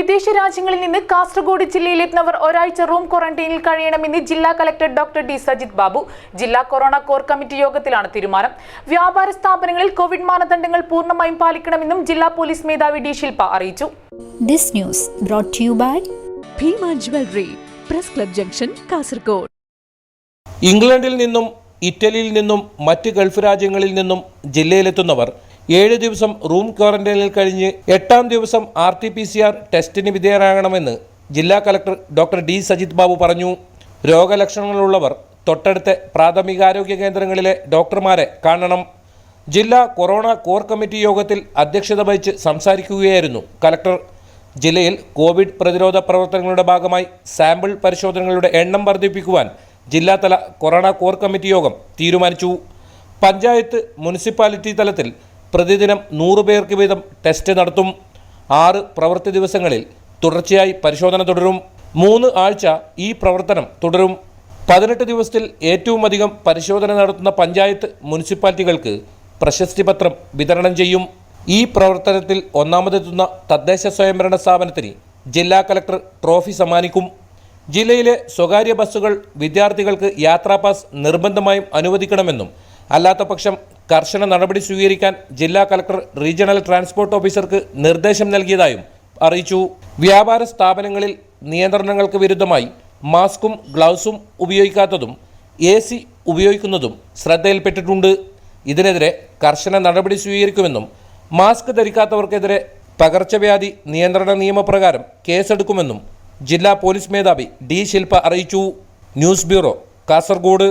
വിദേശ രാജ്യങ്ങളിൽ നിന്ന് കാസർഗോഡ് ജില്ലയിലെത്തുന്നവർ ഒരാഴ്ച റൂം ക്വാറന്റൈനിൽ കഴിയണമെന്ന് ജില്ലാ collector doctor D Sajith Babu ജില്ലാ കൊറോണ കോർ കമ്മിറ്റി യോഗത്തിലാണ് തീരുമാനം. വ്യാപാര സ്ഥാപനങ്ങളിൽ കോവിഡ് മാനദണ്ഡങ്ങൾ പൂർണമായും പാലിക്കണമെന്നും ജില്ലാ പോലീസ് മേധാവി ഡി ശില്പ അറിയിച്ചു. Bhima jewellery press club junction Kasaragod. ഇംഗ്ലണ്ടിൽ നിന്നും ഇറ്റലിയിൽ നിന്നും മറ്റ് ഗൾഫ് രാജ്യങ്ങളിൽ നിന്നും ജില്ലയിലെത്തുന്നവർ ഏഴ് ദിവസം റൂം ക്വാറന്റൈനിൽ കഴിഞ്ഞ് എട്ടാം ദിവസം R T P C R ടെസ്റ്റിന് വിധേയരാകണമെന്ന് ജില്ലാ collector doctor D Sajith Babu പറഞ്ഞു. രോഗലക്ഷണങ്ങളുള്ളവർ തൊട്ടടുത്ത പ്രാഥമികാരോഗ്യ കേന്ദ്രങ്ങളിലെ ഡോക്ടർമാരെ കാണണം. ജില്ലാ കൊറോണ കോർ കമ്മിറ്റി യോഗത്തിൽ അധ്യക്ഷത വഹിച്ച് സംസാരിക്കുകയായിരുന്നു കലക്ടർ. ജില്ലയിൽ കോവിഡ് പ്രതിരോധ പ്രവർത്തനങ്ങളുടെ ഭാഗമായി സാമ്പിൾ പരിശോധനകളുടെ എണ്ണം വർദ്ധിപ്പിക്കുവാൻ ജില്ലാതല കൊറോണ കോർ കമ്മിറ്റി യോഗം തീരുമാനിച്ചു. പഞ്ചായത്ത് മുനിസിപ്പാലിറ്റി തലത്തിൽ പ്രതിദിനം നൂറ് പേർക്ക് വീതം ടെസ്റ്റ് നടത്തും. ആറ് പ്രവൃത്തി ദിവസങ്ങളിൽ തുടർച്ചയായി പരിശോധന തുടരും. മൂന്ന് ആഴ്ച ഈ പ്രവർത്തനം തുടരും. പതിനെട്ട് ദിവസത്തിൽ ഏറ്റവും അധികം പരിശോധന നടത്തുന്ന പഞ്ചായത്ത് മുനിസിപ്പാലിറ്റികൾക്ക് പ്രശസ്തി പത്രം വിതരണം ചെയ്യും. ഈ പ്രവർത്തനത്തിൽ ഒന്നാമതെത്തുന്ന തദ്ദേശ സ്വയംഭരണ സ്ഥാപനത്തിന് ജില്ലാ കലക്ടർ ട്രോഫി സമ്മാനിക്കും. ജില്ലയിലെ സ്വകാര്യ ബസ്സുകൾ വിദ്യാർത്ഥികൾക്ക് യാത്രാപാസ് നിർബന്ധമായും അനുവദിക്കണമെന്നും അല്ലാത്ത പക്ഷം കർശന നടപടി സ്വീകരിക്കാൻ ജില്ലാ കലക്ടർ റീജിയണൽ ട്രാൻസ്പോർട്ട് ഓഫീസർക്ക് നിർദ്ദേശം നൽകിയതായും അറിയിച്ചു. വ്യാപാര സ്ഥാപനങ്ങളിൽ നിയന്ത്രണങ്ങൾക്ക് വിരുദ്ധമായി മാസ്കും ഗ്ലൗസും ഉപയോഗിക്കാത്തതും എ സി ഉപയോഗിക്കുന്നതും ശ്രദ്ധയിൽപ്പെട്ടിട്ടുണ്ട്. ഇതിനെതിരെ കർശന നടപടി സ്വീകരിക്കുമെന്നും മാസ്ക് ധരിക്കാത്തവർക്കെതിരെ പകർച്ചവ്യാധി നിയന്ത്രണ നിയമപ്രകാരം കേസെടുക്കുമെന്നും ജില്ലാ പോലീസ് മേധാവി ഡി ശില്പ അറിയിച്ചു. News bureau Kasaragod.